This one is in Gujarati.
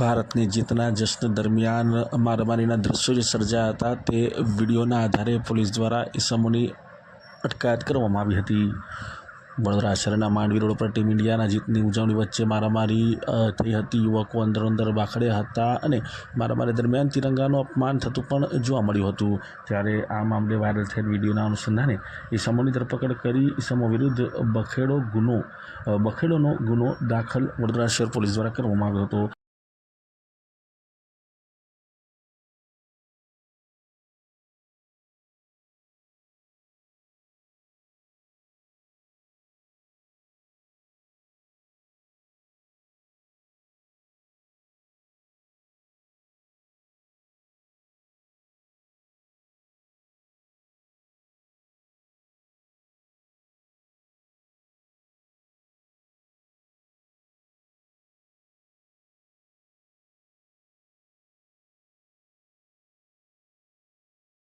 ભારતની જીતના જશ્ન દરમિયાન મારામારીના દ્રશ્યો જે સર્જાયા હતા તે વિડીયોના આધારે પોલીસ દ્વારા ઈસમોની અટકાયત કરવામાં આવી હતી. વડોદરા શહેરના માંડવી રોડ પર ટીમ ઇન્ડિયાના જીતની ઉજવણી વચ્ચે મારામારી થઈ હતી. યુવકો અંદરો અંદર બાખડ્યા હતા અને મારામારી દરમિયાન તિરંગાનું અપમાન થતું પણ જોવા મળ્યું હતું. ત્યારે આ મામલે વાયરલ થયેલ વિડીયોના અનુસંધાને ઈસમોની ધરપકડ કરી ઈસમો વિરુદ્ધ બખેડો ગુનો બખેડોનો ગુનો દાખલ વડોદરા શહેર પોલીસ દ્વારા કરવામાં આવ્યો હતો.